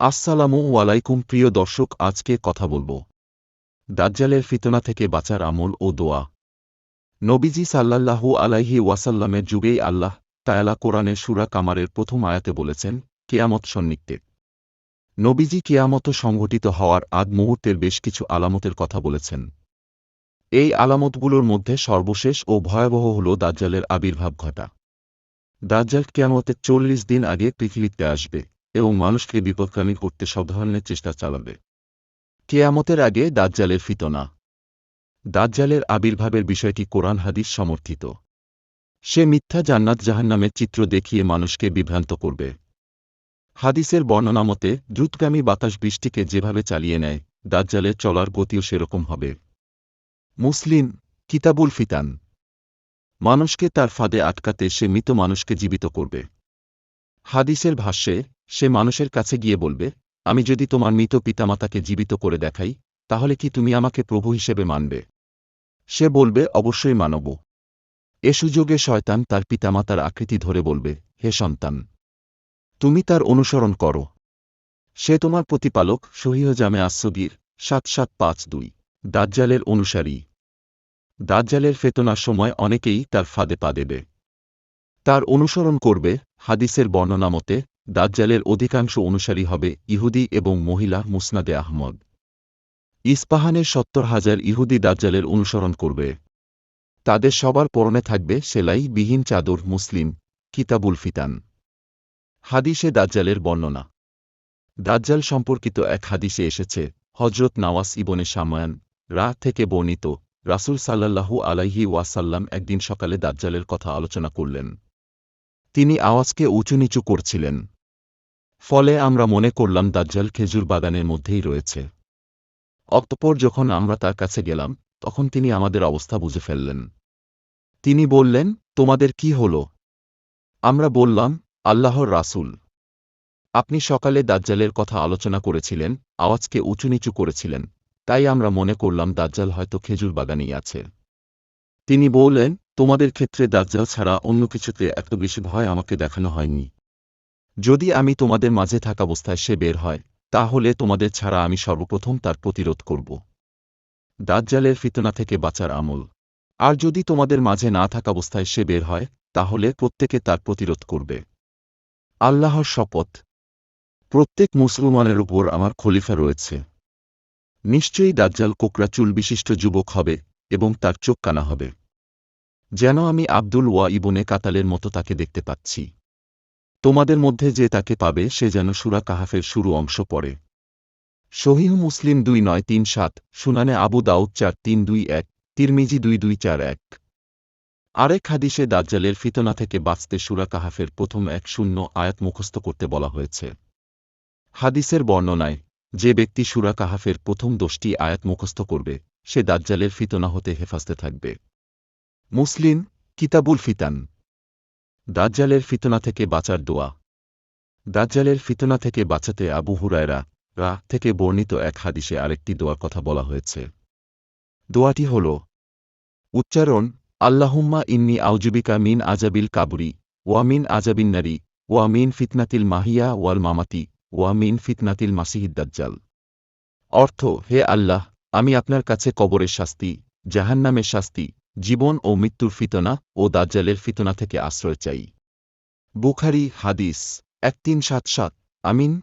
আসসালামু আলাইকুম, প্রিয় দর্শক, আজকে কথা বলব। দাজ্জালের ফিতনা থেকে বাঁচার আমল ও দোয়া। নবীজি সাল্লাল্লাহু আলাইহি ওয়াসাল্লামের যুগেই আল্লাহ তায়ালা কোরআনের সুরা কামারের প্রথম আয়াতে বলেছেন, কেয়ামত সন্নিগ্ধে নবীজি কেয়ামত সংঘটিত হওয়ার আগ মুহূর্তের বেশ কিছু আলামতের কথা বলেছেন। এই আলামতগুলোর মধ্যে সর্বশেষ ও ভয়াবহ হল দাজ্জালের আবির্ভাব ঘটা। দাজ্জাল কেয়ামতের চল্লিশ দিন আগে পৃথিবীতে আসবে। এবং মানুষকে বিপদকামী করতে সব ধরনের চেষ্টা চালাবে। কেয়ামতের আগে দাজ্জালের ফিতনা। দাজ্জালের আবির্ভাবের বিষয়টি কোরআন হাদিস সমর্থিত। সে মিথ্যা জান্নাত জাহান্নামের চিত্র দেখিয়ে মানুষকে বিভ্রান্ত করবে। হাদিসের বর্ণনা মতে, দ্রুতগামী বাতাস বৃষ্টিকে যেভাবে চালিয়ে নেয়, দাজ্জালের চলার গতিও সেরকম হবে। মুসলিম, কিতাবুল ফিতান। মানুষকে তার ফাঁদে আটকাতে সে মৃত মানুষকে জীবিত করবে। হাদিসের ভাষ্যে সে মানুষের কাছে গিয়ে বলবে, আমি যদি তোমার মৃত পিতামাতাকে জীবিত করে দেখাই, তাহলে কি তুমি আমাকে প্রভু হিসেবে মানবে? সে বলবে, অবশ্যই মানব। এ সুযোগে শয়তান তার পিতামাতার আকৃতি ধরে বলবে, হে সন্তান, তুমি তার অনুসরণ করো। সে তোমার প্রতিপালক সহিহ জামে আসগির সাত সাত পাঁচ দুই, দাজ্জালের অনুসারী। দাজ্জালের ফেতনার সময় অনেকেই তার ফাঁদে পা দেবে। তার অনুসরণ করবে, হাদিসের বর্ণনা মতে দাজ্জালের অধিকাংশ অনুসারী হবে ইহুদি এবং মহিলা মুসনাদে আহমদ। ইস্পাহানের সত্তর হাজার ইহুদি দাজ্জালের অনুসরণ করবে। তাদের সবার পরনে থাকবে সেলাই বিহীন চাদর মুসলিম, কিতাবুল ফিতান। হাদিসে দাজ্জালের বর্ণনা। দাজ্জাল সম্পর্কিত এক হাদিসে এসেছে হজরত নওয়াস ইবনে সাময়ান, রা থেকে বর্ণিত, রাসুল সাল্লাল্লাহু আলাইহি ওয়াসাল্লাম একদিন সকালে দাজ্জালের কথা আলোচনা করলেন। তিনি আওয়াজকে উঁচু নিচু করছিলেন। ফলে আমরা মনে করলাম দাজ্জাল খেজুর বাগানের মধ্যেই রয়েছে। অক্টোপর যখন আমরা তার কাছে গেলাম, তখন তিনি আমাদের অবস্থা বুঝে ফেললেন। তিনি বললেন, তোমাদের কি হল? আমরা বললাম, আল্লাহর রাসূল। আপনি সকালে দাজ্জালের কথা আলোচনা করেছিলেন, আওয়াজকে উঁচু নিচু করেছিলেন, তাই আমরা মনে করলাম দাজ্জাল হয়তো খেজুর বাগানেই আছে। তিনি বললেন, তোমাদের ক্ষেত্রে দাজ্জাল ছাড়া অন্য কিছুতে এত বেশি ভয় আমাকে দেখানো হয়নি। যদি আমি তোমাদের মাঝে থাকা অবস্থায় সে বের হয়, তাহলে তোমাদের ছাড়া আমি সর্বপ্রথম তার প্রতিরোধ করব। দাজ্জালের ফিতনা থেকে বাঁচার আমল। আর যদি তোমাদের মাঝে না থাকা অবস্থায় সে বের হয়, তাহলে প্রত্যেকে তার প্রতিরোধ করবে। আল্লাহর শপথ। প্রত্যেক মুসলমানের উপর আমার খলিফা রয়েছে। নিশ্চয়ই দাজ্জাল কোকরা চুল বিশিষ্ট যুবক হবে এবং তার চোখ কানা হবে। যেন আমি আব্দুল ওয়া ইবনে কাতালের মতো তাকে দেখতে পাচ্ছি। তোমাদের মধ্যে যে তাকে পাবে, সে যেন সুরা কাহাফের শুরু অংশ পড়ে। শহীহ মুসলিম দুই নয় তিন সাত, সুনানে আবু দাউদ চার তিন দুই এক, তিরমিজি দুই দুই চার এক। আরেক হাদিসে দাজ্জালের ফিতনা থেকে বাঁচতে সুরা কাহাফের প্রথম এক শূন্য আয়াত মুখস্থ করতে বলা হয়েছে। হাদিসের বর্ণনায়, যে ব্যক্তি সুরা কাহাফের প্রথম দশটি আয়াত মুখস্থ করবে, সে দাজ্জালের ফিতনা হতে হেফাজতে থাকবে। মুসলিম, কিতাবুল ফিতান। দাজ্জালের ফিতনা থেকে বাঁচার দোয়া। দাজ্জালের ফিতনা থেকে বাঁচাতে আবু হুরায়রা রা থেকে বর্ণিত এক হাদিসে আরেকটি দোয়ার কথা বলা হয়েছে। দোয়াটি হল, উচ্চারণ, আল্লাহুম্মা ইন্নি আউজুবিকা মিন আজাবিল কাবুরি, ওয়া মিন আজাবিন নারী, ওয়া মিন ফিতনাতিল মাহিয়া ওয়াল মামাতি, ওয়া মিন ফিতনাতিল মাসিহিদ্দাজ্জাল অর্থ, হে আল্লাহ, আমি আপনার কাছে কবরের শাস্তি, জাহান্নামের শাস্তি জীবন ও মৃত্যুর ফিতনা ও দাজ্জালের ফিতনা থেকে আশ্রয় চাই। বুখারি, হাদিস, এক তিন সাত সাত। আমিন।